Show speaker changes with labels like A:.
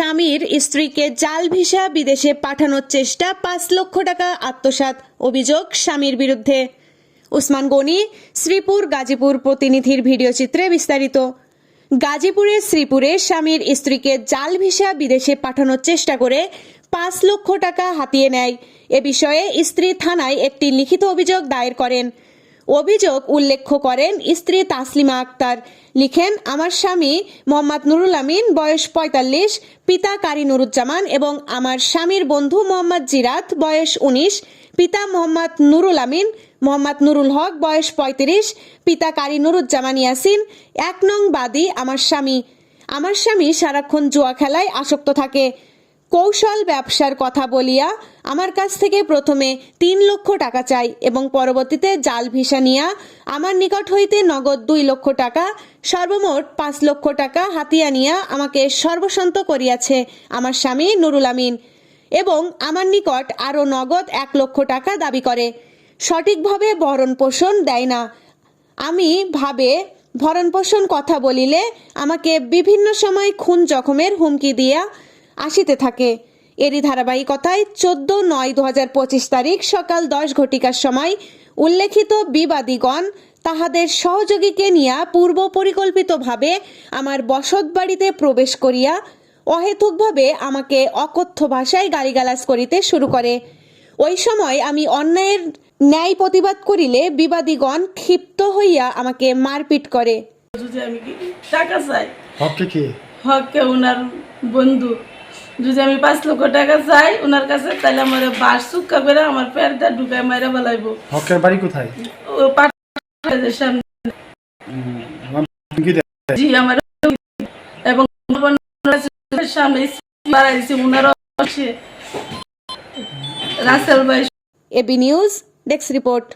A: স্বামীর স্ত্রীকে জাল ভিসা বিদেশে পাঠানোর চেষ্টা, পাঁচ লক্ষ টাকা আত্মসাৎ অভিযোগ স্বামীর বিরুদ্ধে। উসমান গনি, শ্রীপুর গাজীপুর প্রতিনিধির ভিডিও চিত্রে বিস্তারিত। গাজীপুরের শ্রীপুরে স্বামীর স্ত্রীকে জাল ভিসা বিদেশে পাঠানোর চেষ্টা করে পাঁচ লক্ষ টাকা হাতিয়ে নেয়। এ বিষয়ে স্ত্রী থানায় একটি লিখিত অভিযোগ দায়ের করেন। অভিযোগ উল্লেখ করেন স্ত্রী তাসলিমা আক্তার। লিখেন, আমার স্বামী মোহাম্মদ নুরুল আমিন, বয়স পঁয়তাল্লিশ, পিতা কারি নুরুজ্জামান এবং আমার স্বামীর বন্ধু মোহাম্মদ জিরাত, বয়স উনিশ, পিতা মোহাম্মদ নুরুল আমিন, মোহাম্মদ নুরুল হক, বয়স পঁয়ত্রিশ, পিতা কারি নুরুজ্জামান ইয়াসিন, এক নং বাদী আমার স্বামী। আমার স্বামী সারাক্ষণ জুয়া খেলায় আসক্ত থাকে। কৌশল ব্যবসার কথা বলিয়া আমার কাছ থেকে প্রথমে তিন লক্ষ টাকা চাই এবং পরবর্তীতে জাল ভিসা নিয়া আমার নিকট হইতে নগদ দুই লক্ষ টাকা, সর্বমোট পাঁচ লক্ষ টাকা হাতিয়া নিয়া আমাকে সর্বসন্ত করিয়াছে আমার স্বামী নুরুল আমিন এবং আমার নিকট আরও নগদ এক লক্ষ টাকা দাবি করে। সঠিকভাবে ভরণ পোষণ দেয় না। আমি ভাবে ভরণ পোষণ কথা বলিলে আমাকে বিভিন্ন সময় খুন জখমের হুমকি দিয়া আসিতে থাকে। এরই ধারাবাহিকতায় চোদ্দ নয় দু হাজার পঁচিশ তারিখ সকাল দশ ঘটিকার সময় উল্লেখিত বিবাদীগণ তাহাদের সহযোগীকে নিয়া পূর্ব পরিকল্পিতভাবে আমার বসত বাড়িতে প্রবেশ করিয়া অহেতুকভাবে আমাকে অকথ্য ভাষায় গালিগালাজ করিতে শুরু করে। ওই সময় আমি অন্যায়ের ন্যায় প্রতিবাদ করিলে বিবাদীগণ ক্ষিপ্ত হইয়া আমাকে মারপিট করে।
B: টাকা চাই?
C: হককে কি?
B: ওনার বন্ধু। যদি আমি পাঁচ লক্ষ টাকা চাই ওনার কাছে তাহলে আমার বাস চুক্কা করে আমার পেটটা ঢুকায় মাইরা বেলাইবো
C: হকের বাড়ি কোথায়?
B: ও সামনে? জি আমার এবং সামনে বাড়াইছে ওনারও আছে রাসেল ভাই।
A: AB news desk report.